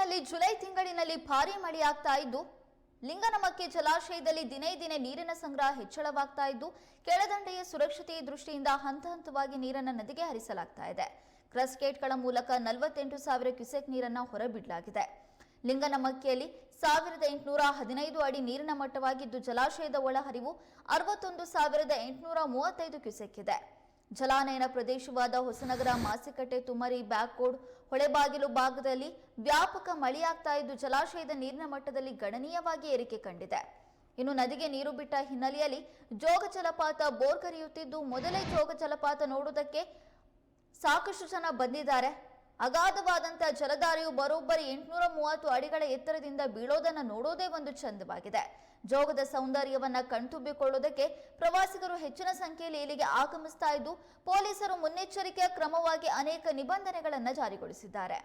ಬೆಂಗಳೂರಿನಲ್ಲಿ ಜುಲೈ ತಿಂಗಳಿನಲ್ಲಿ ಭಾರೀ ಮಳೆಯಾಗ್ತಾ ಇದ್ದು, ಲಿಂಗನಮಕ್ಕೆ ಜಲಾಶಯದಲ್ಲಿ ದಿನೇ ದಿನೇ ನೀರಿನ ಸಂಗ್ರಹ ಹೆಚ್ಚಳವಾಗ್ತಾ ಇದ್ದು, ಕೆಳದಂಡೆಯ ಸುರಕ್ಷತೆಯ ದೃಷ್ಟಿಯಿಂದ ಹಂತ ಹಂತವಾಗಿ ನೀರನ್ನು ನದಿಗೆ ಹರಿಸಲಾಗ್ತಾ ಇದೆ. ಕ್ರಸ್ಗೇಟ್ಗಳ ಮೂಲಕ ನಲವತ್ತೆಂಟು ಸಾವಿರ ಕ್ಯುಸೆಕ್ ನೀರನ್ನು ಹೊರಬಿಡಲಾಗಿದೆ. ಲಿಂಗನಮಕ್ಕಿಯಲ್ಲಿ ಸಾವಿರದ ಎಂಟುನೂರ ಹದಿನೈದು ಅಡಿ ನೀರಿನ ಮಟ್ಟವಾಗಿದ್ದು, ಜಲಾಶಯದ ಒಳಹರಿವು ಅರವತ್ತೊಂದು ಸಾವಿರದ ಎಂಟುನೂರ ಮೂವತ್ತೈದು ಕ್ಯುಸೆಕ್ ಇದೆ. ಜಲಾನಯನ ಪ್ರದೇಶವಾದ ಹೊಸನಗರ ಮಾಸಿಕಟ್ಟೆ ತುಮರಿ ಬ್ಯಾಕ್ಕೋಡ್ ಹೊಳೆಬಾಗಿಲು ಭಾಗದಲ್ಲಿ ವ್ಯಾಪಕ ಮಳೆಯಾಗ್ತಾ ಇದ್ದು ಜಲಾಶಯದ ನೀರಿನ ಮಟ್ಟದಲ್ಲಿ ಗಣನೀಯವಾಗಿ ಏರಿಕೆ ಕಂಡಿದೆ. ಇನ್ನು ನದಿಗೆ ನೀರು ಬಿಟ್ಟ ಹಿನ್ನೆಲೆಯಲ್ಲಿ ಜೋಗ ಜಲಪಾತ ಬೋರ್ ಕರೆಯುತ್ತಿದ್ದು ಮೊದಲೇ ಜೋಗ ಜಲಪಾತ ನೋಡುವುದಕ್ಕೆ ಸಾಕಷ್ಟು ಜನ ಬಂದಿದ್ದಾರೆ. ಅಗಾಧವಾದಂಥ ಜಲಧಾರೆಯು ಬರೋಬ್ಬರಿ ಎಂಟುನೂರ ಮೂವತ್ತು ಅಡಿಗಳ ಎತ್ತರದಿಂದ ಬೀಳೋದನ್ನು ನೋಡೋದೇ ಒಂದು ಚಂದವಾಗಿದೆ. ಜೋಗದ ಸೌಂದರ್ಯವನ್ನ ಕಣ್ತುಂಬಿಕೊಳ್ಳೋದಕ್ಕೆ ಪ್ರವಾಸಿಗರು ಹೆಚ್ಚಿನ ಸಂಖ್ಯೆಯಲ್ಲಿ ಇಲ್ಲಿಗೆ ಆಗಮಿಸ್ತಾ ಇದ್ದು, ಪೊಲೀಸರು ಮುನ್ನೆಚ್ಚರಿಕೆಯ ಕ್ರಮವಾಗಿ ಅನೇಕ ನಿಬಂಧನೆಗಳನ್ನು ಜಾರಿಗೊಳಿಸಿದ್ದಾರೆ.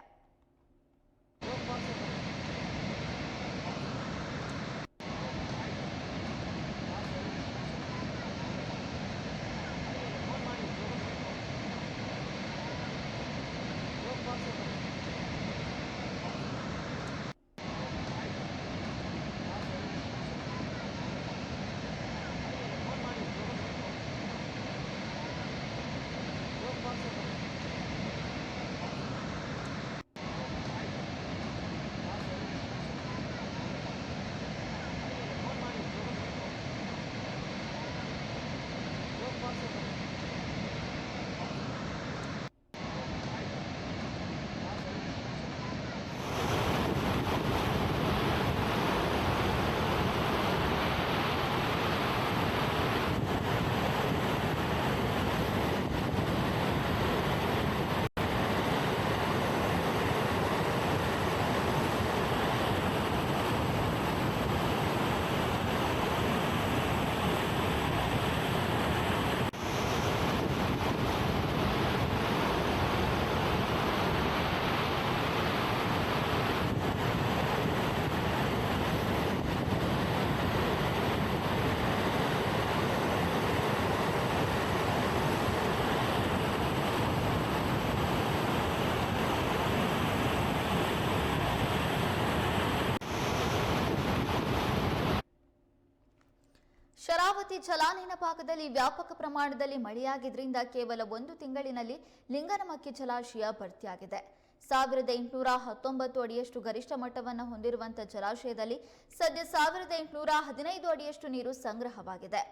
ಶರಾವತಿ ಜಲಾನಯನ ಭಾಗದಲ್ಲಿ ವ್ಯಾಪಕ ಪ್ರಮಾಣದಲ್ಲಿ ಮಳೆಯಾಗಿದ್ದರಿಂದ ಕೇವಲ ಒಂದು ತಿಂಗಳಿನಲ್ಲಿ ಲಿಂಗನಮಕ್ಕಿ ಜಲಾಶಯ ಭರ್ತಿಯಾಗಿದೆ. ಸಾವಿರದ ಎಂಟುನೂರ ಹತ್ತೊಂಬತ್ತು ಅಡಿಯಷ್ಟು ಗರಿಷ್ಠ ಮಟ್ಟವನ್ನು ಹೊಂದಿರುವಂತಹ ಜಲಾಶಯದಲ್ಲಿ ಸದ್ಯ ಸಾವಿರದ ಎಂಟುನೂರ ಹದಿನೈದು ಅಡಿಯಷ್ಟು ನೀರು ಸಂಗ್ರಹವಾಗಿದೆ.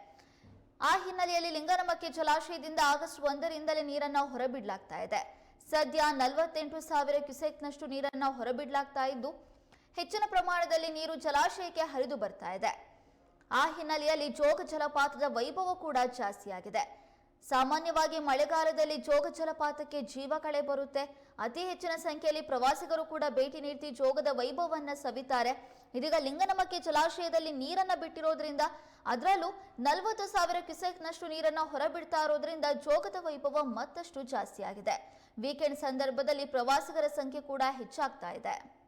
ಆ ಹಿನ್ನೆಲೆಯಲ್ಲಿ ಲಿಂಗನಮಕ್ಕಿ ಜಲಾಶಯದಿಂದ ಆಗಸ್ಟ್ ಒಂದರಿಂದಲೇ ನೀರನ್ನು ಹೊರಬಿಡಲಾಗ್ತಾ ಇದೆ. ಸದ್ಯ ನಲವತ್ತೆಂಟು ಸಾವಿರ ಕ್ಯುಸೆಕ್ನಷ್ಟು ನೀರನ್ನು ಹೊರಬಿಡಲಾಗ್ತಾ ಇದ್ದು, ಹೆಚ್ಚಿನ ಪ್ರಮಾಣದಲ್ಲಿ ನೀರು ಜಲಾಶಯಕ್ಕೆ ಹರಿದು ಬರ್ತಾ ಇದೆ. ಆ ಹಿನ್ನೆಲೆಯಲ್ಲಿ ಜೋಗ ಜಲಪಾತದ ವೈಭವ ಕೂಡ ಜಾಸ್ತಿಯಾಗಿದೆ. ಸಾಮಾನ್ಯವಾಗಿ ಮಳೆಗಾಲದಲ್ಲಿ ಜೋಗ ಜಲಪಾತಕ್ಕೆ ಜೀವ ಕಳೆ ಬರುತ್ತೆ. ಅತಿ ಹೆಚ್ಚಿನ ಸಂಖ್ಯೆಯಲ್ಲಿ ಪ್ರವಾಸಿಗರು ಕೂಡ ಭೇಟಿ ನೀಡಿ ಜೋಗದ ವೈಭವವನ್ನ ಸವಿತಾರೆ. ಇದೀಗ ಲಿಂಗನಮಕ್ಕೆ ಜಲಾಶಯದಲ್ಲಿ ನೀರನ್ನ ಬಿಟ್ಟಿರೋದ್ರಿಂದ ಅದರಲ್ಲೂ ನಲವತ್ತು ಸಾವಿರ ಕ್ಯುಸೆಕ್ನಷ್ಟು ನೀರನ್ನ ಹೊರಬಿಡ್ತಾ ಇರೋದ್ರಿಂದ ಜೋಗದ ವೈಭವ ಮತ್ತಷ್ಟು ಜಾಸ್ತಿಯಾಗಿದೆ. ವೀಕೆಂಡ್ ಸಂದರ್ಭದಲ್ಲಿ ಪ್ರವಾಸಿಗರ ಸಂಖ್ಯೆ ಕೂಡ ಹೆಚ್ಚಾಗ್ತಾ ಇದೆ.